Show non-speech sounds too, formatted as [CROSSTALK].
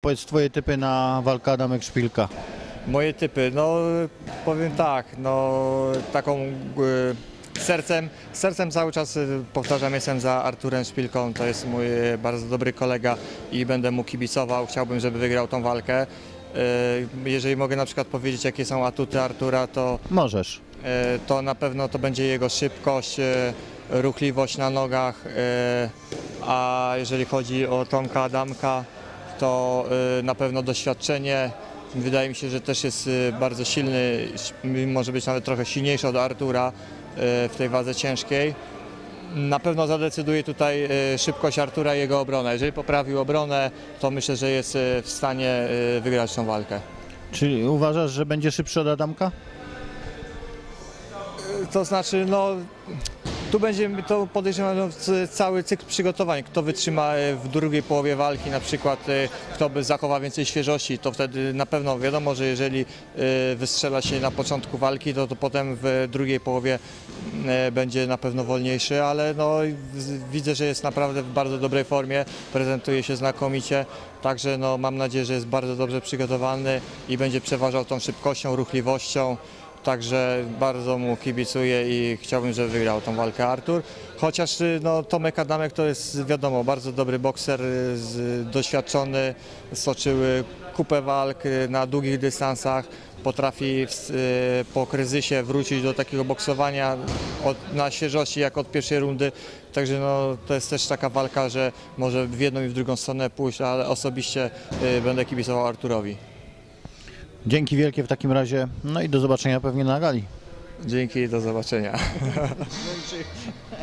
Powiedz twoje typy na walkę Adamek Szpilka. Moje typy, no powiem tak, no taką e, sercem, sercem cały czas e, powtarzam, jestem za Arturem Szpilką, to jest mój bardzo dobry kolega i będę mu kibicował, chciałbym, żeby wygrał tą walkę. E, Jeżeli mogę na przykład powiedzieć, jakie są atuty Artura, to Możesz. E, to na pewno to będzie jego szybkość, e, ruchliwość na nogach, e, a jeżeli chodzi o Tomka Adamka, to e, na pewno doświadczenie. Wydaje mi się, że też jest e, bardzo silny, może być nawet trochę silniejszy od Artura e, w tej wadze ciężkiej. Na pewno zadecyduje tutaj szybkość Artura i jego obrona. Jeżeli poprawił obronę, to myślę, że jest w stanie wygrać tą walkę. Czyli uważasz, że będzie szybszy od Adamka? To znaczy, no tu będzie to podejrzewam cały cykl przygotowań. Kto wytrzyma e, w drugiej połowie walki, na przykład e, kto by zachowa więcej świeżości, to wtedy na pewno wiadomo, że jeżeli e, wystrzela się na początku walki, to, to potem w drugiej połowie będzie na pewno wolniejszy, ale no, widzę, że jest naprawdę w bardzo dobrej formie, prezentuje się znakomicie, także no, mam nadzieję, że jest bardzo dobrze przygotowany i będzie przeważał tą szybkością, ruchliwością. Także bardzo mu kibicuję i chciałbym, żeby wygrał tą walkę Artur. Chociaż y, no, Tomek Adamek to jest wiadomo, bardzo dobry bokser, y, doświadczony, stoczył kupę walk y, na długich dystansach. Potrafi w, po kryzysie wrócić do takiego boksowania od, na świeżości jak od pierwszej rundy. Także no, to jest też taka walka, że może w jedną i w drugą stronę pójść, ale osobiście będę kibicował Arturowi. Dzięki wielkie w takim razie. No i do zobaczenia pewnie na gali. Dzięki, do zobaczenia. [LAUGHS] [LAUGHS]